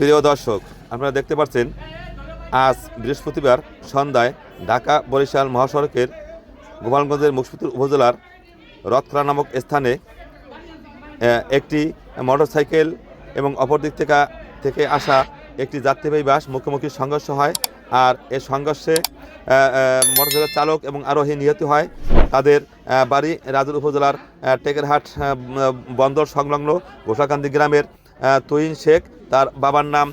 প্রিয় দর্শক, আপনারা দেখতে পাচ্ছেন, আজ বৃহস্পতিবার সন্ধ্যায় ঢাকা বরিশাল মহাসড়কের গোপালগঞ্জের মুখসুতুর উপজেলার রথখলা নামক স্থানে একটি মোটরসাইকেল এবং অপর দিক থেকে থেকে আসা একটি যাত্রীবাহী বাস মুখোমুখি সংঘর্ষ হয় আর এই সংঘর্ষে মোটরসাইকেল চালক এবং আরোহী নিহত হয়। তাদের বাড়ি রাজুর উপজেলার টেকেরহাট বন্দর সংলগ্ন গোসাকান্দি গ্রামের তুহিন শেখ, তার বাবার নাম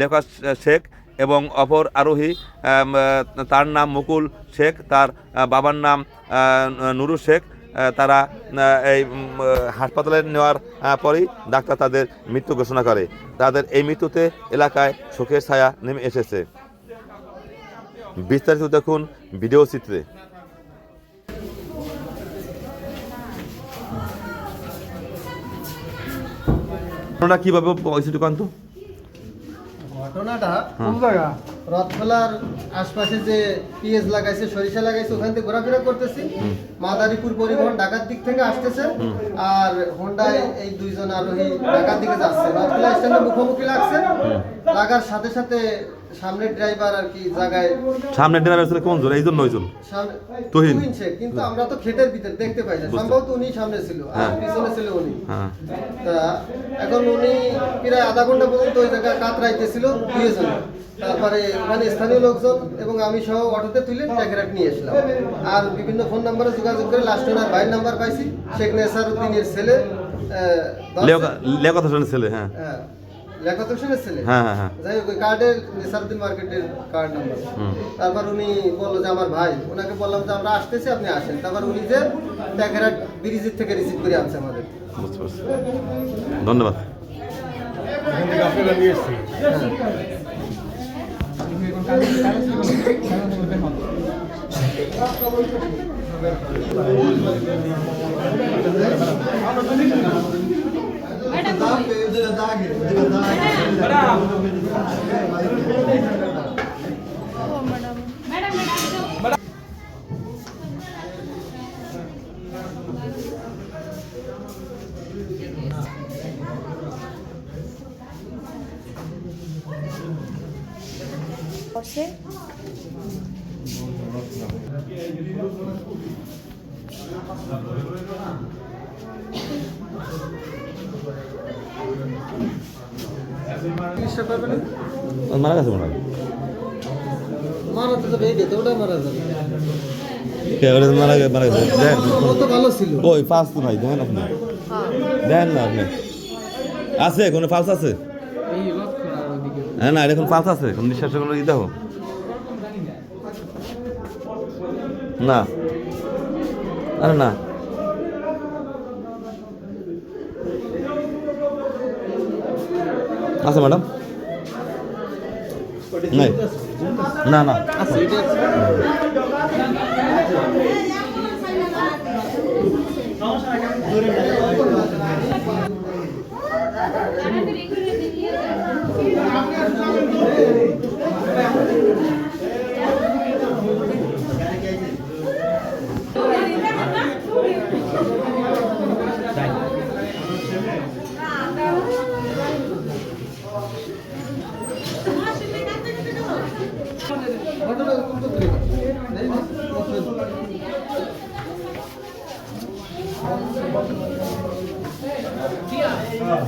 লেখা শেখ এবং অপর আরোহী তার নাম মুকুল শেখ, তার বাবার নাম নুরু শেখ তারা এই হাসপাতালে নেওয়ার পরেই ডাক্তার তাদের মৃত্যু ঘোষণা করে। তাদের এই মৃত্যুতে এলাকায় শোকের ছায়া নেমে এসেছে। বিস্তারিত দেখুন ভিডিও চিত্রে। ঘটনাটা কীভাবে হয়েছে দোকান ঘটনাটা কোন জায়গা রথখোলার আশপাশে যে পিএস লাগাইছে সরিষা লাগাইছে ওখান থেকে ঘোরাফেরা করতেছি। মাদারীপুর পরিবহন ঢাকার দিক থেকে আসতেছে। আর হোন্ডায় এই দুইজন আরোহী ঢাকার দিকে যাচ্ছে। রথখোলা স্ট্যান্ডে মুখোমুখি লাগছে। লাগার সাথে সাথে সামনের ড্রাইভার আর কি জায়গায় সামনে ড্রাইভার ছিল কোন জন? এই জন্য ওইজন তুহিন। কিন্তু আমরা তো ক্ষেতের ভিতরে দেখতে পাই না। সম্ভবত উনি সামনে ছিল আর হ্যাঁ। পিছনে ছিল উনি। হ্যাঁ। তা এখন উনি প্রায় আধা ঘণ্টা পর্যন্ত ওই জায়গায় কাতরাইতেছিল দুইজন। তারপরে ওখানে স্থানীয় লোকজন এবং আমি সহ অটোতে তুলে ট্যাকেরাট নিয়ে এসলাম আর বিভিন্ন ফোন নাম্বারে যোগাযোগ করে লাস্ট ওনার ভাইয়ের নাম্বার পাইছি শেখ নেসার উদ্দিনের ছেলে লেখা ছেলে হ্যাঁ। লিয়াকত হোসেনের ছেলে। হ্যাঁ হ্যাঁ হ্যাঁ। যাই হোক ওই কার্ডের নেসারুদ্দিন মার্কেটের কার্ড নাম্বার। হুম। তারপর উনি বলল যে আমার ভাই। ওনাকে বললাম যে আমরা আসতেছি আপনি আসেন। তারপর উনি যে ট্যাকেরাট ব্রিজের থেকে রিসিভ করে আনছে আমাদের। বুঝতে পারছি। ধন্যবাদ। এখান থেকে আপনারা নিয়ে এসছি করছে চিকিৎসা করবে না মারা গেছে মনে হয়। মারাতে যাবে এই ওটা মারা যাবে। কে মারা গেছে মারা গেছে? দেন। ও ভালো ছিল। ওই ফার্স্ট তো নাই দেখেন আপনি। দেন না আপনি। আছে কোনো ফালস আছে? হ্যাঁ না এখন ফালস আছে কোন নিঃশ্বাস কোনো ই দেখো না। আরে না। আছে ম্যাডাম নাই না না আছে এটা ঘটনা কোন তো তুলে নেই না সব বাইরে যান আপনাদের জন্য কেউ আসতে পারবে না